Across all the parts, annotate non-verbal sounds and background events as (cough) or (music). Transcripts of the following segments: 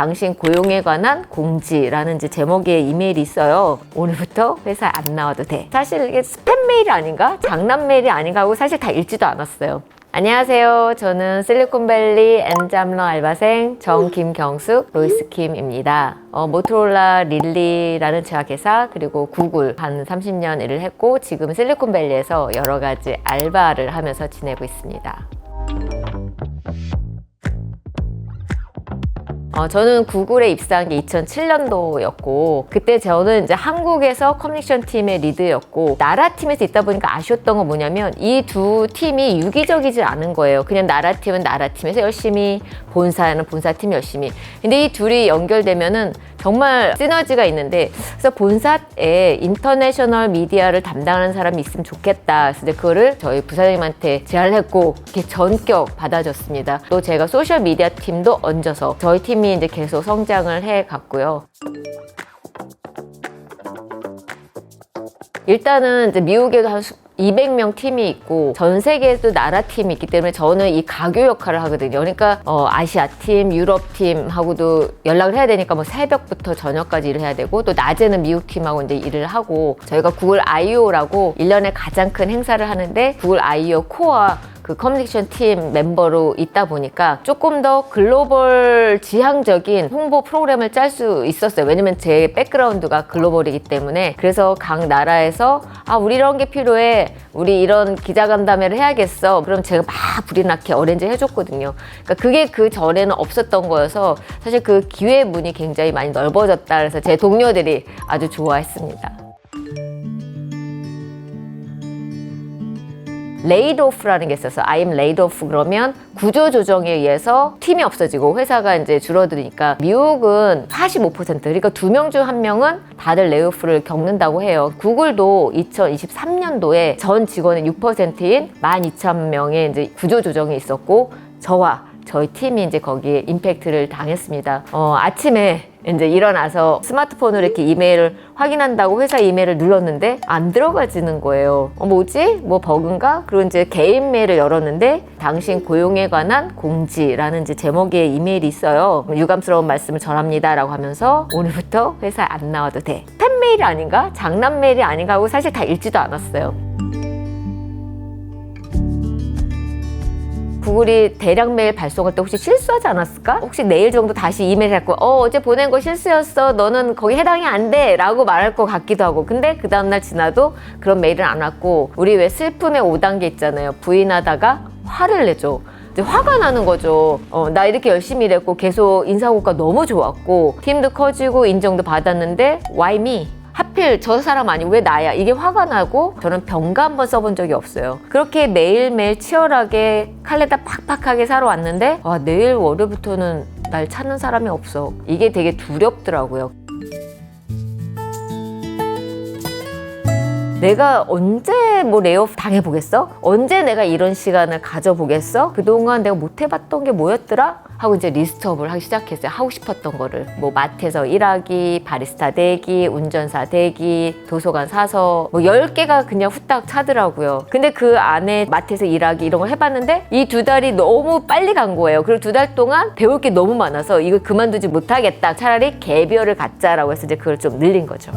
당신 고용에 관한 공지라는 이제 제목의 이메일이 있어요. 오늘부터 회사에 안 나와도 돼. 사실 이게 스팸 메일이 아닌가? 장난 메일이 아닌가 하고 사실 다 읽지도 않았어요. 안녕하세요. 저는 실리콘밸리 엔잠러 알바생 정김경숙 로이스킴입니다. 어, 모토로라 릴리라는 제약회사 그리고 구글 한 30년 일을 했고 지금 실리콘밸리에서 여러 가지 알바를 하면서 지내고 있습니다. 어, 저는 구글에 입사한 게 2007년도였고 그때 저는 이제 한국에서 커뮤니케이션 팀의 리드였고 나라 팀에서 있다 보니까 아쉬웠던 건 뭐냐면 이 두 팀이 유기적이지 않은 거예요. 그냥 나라 팀은 나라 팀에서 열심히 본사는 본사 팀 열심히. 근데 이 둘이 연결되면은 정말 시너지가 있는데 그래서 본사에 인터내셔널 미디어를 담당하는 사람이 있으면 좋겠다. 그래서 그거를 저희 부사장님한테 제안을 했고 이렇게 전격 받아줬습니다. 또 제가 소셜 미디어 팀도 얹어서 저희 팀이 이제 계속 성장을 해 갔고요. 일단은 이제 미국에도 한 200명 팀이 있고 전 세계에도 나라 팀이 있기 때문에 저는 이 가교 역할을 하거든요. 그러니까 어, 아시아 팀, 유럽 팀하고도 연락을 해야 되니까 뭐 새벽부터 저녁까지 일을 해야 되고 또 낮에는 미국 팀하고 이제 일을 하고 저희가 구글 I.O.라고 1년에 가장 큰 행사를 하는데 구글 I.O. 코어 그 커뮤니케이션 팀 멤버로 있다 보니까 조금 더 글로벌 지향적인 홍보 프로그램을 짤 수 있었어요. 왜냐면 제 백그라운드가 글로벌이기 때문에 그래서 각 나라에서 아 우리 이런 게 필요해. 우리 이런 기자간담회를 해야겠어. 그럼 제가 막 불이 나게 어렌지 해줬거든요. 그러니까 그게 그 전에는 없었던 거여서 사실 그 기회 문이 굉장히 많이 넓어졌다. 그래서 제 동료들이 아주 좋아했습니다. 레이드 오프라는 게 있어서 I'm laid off 그러면 구조 조정에 의해서 팀이 없어지고 회사가 이제 줄어드니까 미국은 45% 그러니까 두 명 중 한 명은 다들 레이오프를 겪는다고 해요. 구글도 2023년도에 전 직원의 6%인 12,000명의 이제 구조 조정이 있었고 저와 저희 팀이 이제 거기에 임팩트를 당했습니다. 어, 아침에 이제 일어나서 스마트폰으로 이렇게 이메일을 확인한다고 회사 이메일을 눌렀는데 안 들어가지는 거예요. 어, 뭐지? 뭐 버그인가? 그리고 이제 개인 메일을 열었는데 당신 고용에 관한 공지라는 이제 제목의 이메일이 있어요. 유감스러운 말씀을 전합니다라고 하면서 오늘부터 회사에 안 나와도 돼. 팬 메일이 아닌가? 장난 메일이 아닌가 하고 사실 다 읽지도 않았어요. 구글이 대량 메일 발송할 때 혹시 실수하지 않았을까? 혹시 내일 정도 다시 이메일 할거 어 어제 보낸 거 실수였어 너는 거기 해당이 안 돼 라고 말할 것 같기도 하고 근데 그 다음날 지나도 그런 메일은 안 왔고 우리 왜 슬픔의 5단계 있잖아요 부인하다가 화를 내죠 이제 화가 나는 거죠. 어, 나 이렇게 열심히 일했고 계속 인사고가 너무 좋았고 팀도 커지고 인정도 받았는데 why me? 하필 저 사람 아니 왜 나야? 이게 화가 나고 저는 병가 한번 써본 적이 없어요. 그렇게 매일매일 치열하게 칼레다 팍팍하게 살아왔는데 와 내일 월요일부터는 날 찾는 사람이 없어. 이게 되게 두렵더라고요 내가 언제 뭐 레이오프 당해보겠어? 언제 내가 이런 시간을 가져보겠어? 그동안 내가 못 해봤던 게 뭐였더라? 하고 이제 리스트업을 하기 시작했어요. 하고 싶었던 거를. 뭐 마트에서 일하기, 바리스타 되기, 운전사 되기, 도서관 사서 뭐 10개가 그냥 후딱 차더라고요. 근데 그 안에 마트에서 일하기 이런 걸 해봤는데 이 두 달이 너무 빨리 간 거예요. 그리고 두 달 동안 배울 게 너무 많아서 이걸 그만두지 못하겠다. 차라리 개별을 갖자라고 해서 이제 그걸 좀 늘린 거죠.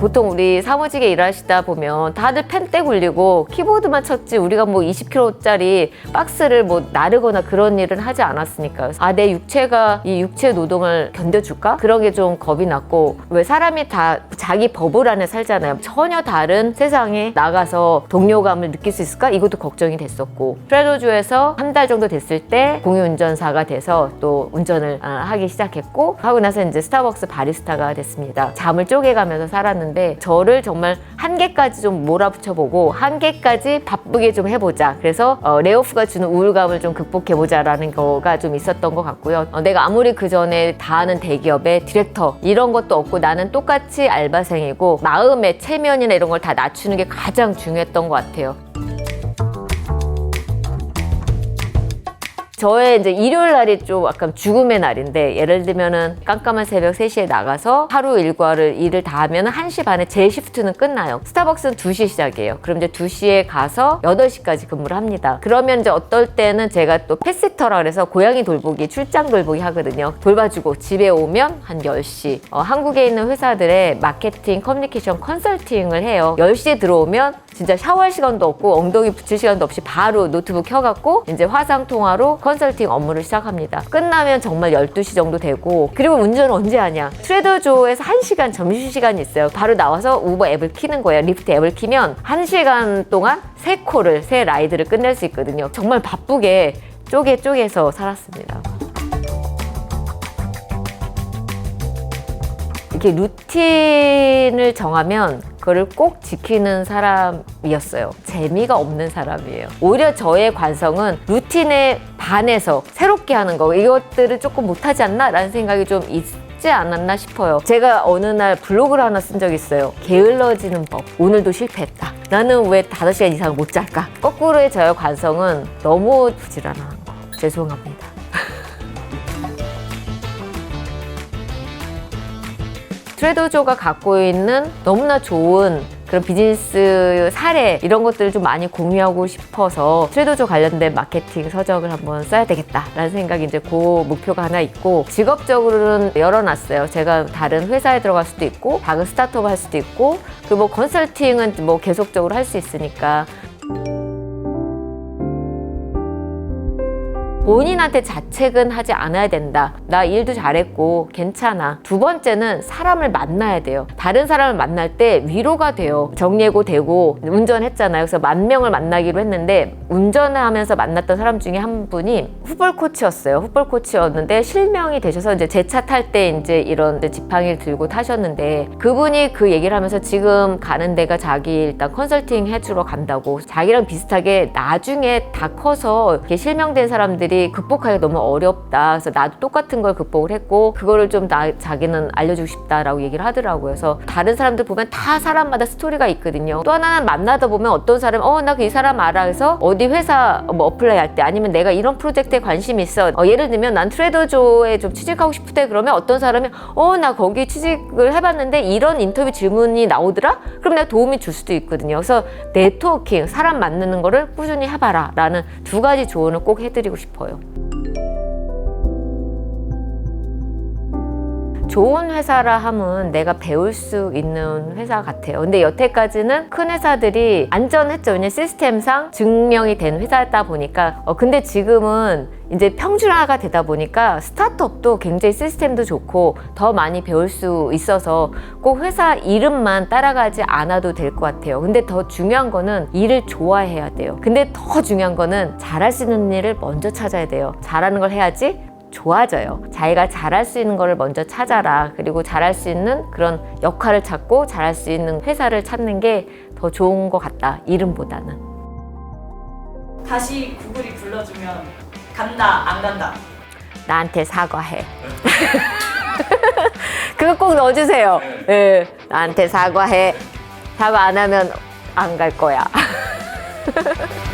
보통 우리 사무직에 일하시다 보면 다들 펜때 굴리고 키보드만 쳤지 우리가 뭐 20kg짜리 박스를 뭐 나르거나 그런 일은 하지 않았으니까. 아 내 육체가 이 육체 노동을 견뎌줄까? 그런 게 좀 겁이 났고 왜 사람이 다 자기 버블 안에 살잖아요. 전혀 다른 세상에 나가서 동료감을 느낄 수 있을까? 이것도 걱정이 됐었고. 프레도주에서 한 달 정도 됐을 때 공유운전사가 돼서 또 운전을 아, 하기 시작했고 하고 나서 이제 스타벅스 바리스타가 됐습니다. 잠을 쪼개가면서 살았는데 있는데 저를 정말 한계까지 좀 몰아붙여보고 한계까지 바쁘게 좀 해보자. 그래서 어, 레오프가 주는 우울감을 좀 극복해보자라는 거가 좀 있었던 것 같고요. 어, 내가 아무리 그 전에 다 아는 대기업의 디렉터 이런 것도 없고 나는 똑같이 알바생이고 마음의 체면이나 이런 걸 다 낮추는 게 가장 중요했던 것 같아요. 저의 이제 일요일 날이 좀 약간 죽음의 날인데 예를 들면은 깜깜한 새벽 3시에 나가서 하루 일과를 일을 다 하면 1시 반에 제 시프트는 끝나요. 스타벅스는 2시 시작이에요. 그럼 이제 2시에 가서 8시까지 근무를 합니다. 그러면 이제 어떨 때는 제가 또 패시터라 그래서 고양이 돌보기, 출장 돌보기 하거든요. 돌봐주고 집에 오면 한 10시. 어, 한국에 있는 회사들의 마케팅, 커뮤니케이션 컨설팅을 해요. 10시에 들어오면 진짜 샤워할 시간도 없고 엉덩이 붙일 시간도 없이 바로 노트북 켜갖고 이제 화상 통화로 컨설팅 업무를 시작합니다. 끝나면 정말 12시 정도 되고 그리고 운전은 언제 하냐? 트레더조에서 1시간 점심시간이 있어요. 바로 나와서 우버 앱을 키는 거예요. 리프트 앱을 키면 1시간 동안 세 콜을, 세 라이드를 끝낼 수 있거든요. 정말 바쁘게 쪼개 쪼개서 살았습니다. 이렇게 루틴을 정하면 그거를 꼭 지키는 사람이었어요. 재미가 없는 사람이에요. 오히려 저의 관성은 루틴에 반해서 새롭게 하는 거 이것들을 조금 못하지 않나? 라는 생각이 좀 있지 않았나 싶어요. 제가 어느 날 블로그를 하나 쓴 적이 있어요. 게을러지는 법. 오늘도 실패했다. 나는 왜 5시간 이상 못 잘까? 거꾸로의 저의 관성은 너무 부지런한 거. 죄송합니다. 트레더조가 갖고 있는 너무나 좋은 그런 비즈니스 사례 이런 것들을 좀 많이 공유하고 싶어서 트레더조 관련된 마케팅 서적을 한번 써야 되겠다라는 생각이 이제 그 목표가 하나 있고 직업적으로는 열어놨어요. 제가 다른 회사에 들어갈 수도 있고 작은 스타트업 할 수도 있고 그뭐 컨설팅은 뭐 계속적으로 할 수 있으니까 본인한테 자책은 하지 않아야 된다. 나 일도 잘했고 괜찮아. 두 번째는 사람을 만나야 돼요. 다른 사람을 만날 때 위로가 돼요. 정예고 되고 운전했잖아요. 그래서 만 명을 만나기로 했는데 운전하면서 만났던 사람 중에 한 분이 풋볼 코치였어요. 풋볼 코치였는데 실명이 되셔서 이제 제 차 탈 때 이제 이런 지팡이를 들고 타셨는데 그분이 그 얘기를 하면서 지금 가는 데가 자기 일단 컨설팅 해주러 간다고 자기랑 비슷하게 나중에 다 커서 이렇게 실명된 사람들이 극복하기가 너무 어렵다. 그래서 나도 똑같은 걸 극복을 했고 그거를 좀 나, 자기는 알려주고 싶다라고 얘기를 하더라고요. 그래서 다른 사람들 보면 다 사람마다 스토리가 있거든요. 또 하나는 만나다 보면 어떤 사람 어 나 그 이 사람 알아. 그래서 어디 회사 뭐 어플라이 할 때 아니면 내가 이런 프로젝트에 관심이 있어. 어, 예를 들면 난 트레더조에 좀 취직하고 싶을 때 그러면 어떤 사람이 어 나 거기 취직을 해봤는데 이런 인터뷰 질문이 나오더라. 그럼 내가 도움이 줄 수도 있거든요. 그래서 네트워킹 사람 만나는 거를 꾸준히 해봐라라는 두 가지 조언을 꼭 해드리고 싶어요. apoyo. 좋은 회사라 함은 내가 배울 수 있는 회사 같아요. 근데 여태까지는 큰 회사들이 안전했죠. 왜냐 시스템상 증명이 된 회사였다 보니까. 어, 근데 지금은 이제 평준화가 되다 보니까 스타트업도 굉장히 시스템도 좋고 더 많이 배울 수 있어서 꼭 회사 이름만 따라가지 않아도 될 것 같아요. 근데 더 중요한 거는 일을 좋아해야 돼요. 근데 더 중요한 거는 잘할 수 있는 일을 먼저 찾아야 돼요. 잘하는 걸 해야지 좋아져요. 자기가 잘할 수 있는 거를 먼저 찾아라. 그리고 잘할 수 있는 그런 역할을 찾고 잘할 수 있는 회사를 찾는 게 더 좋은 것 같다. 이름보다는. 다시 구글이 불러주면 간다 안 간다 나한테 사과해. (laughs) 그거 꼭 넣어주세요. 예, 나한테 사과해. 사과 안 하면 안 갈 거야. (laughs)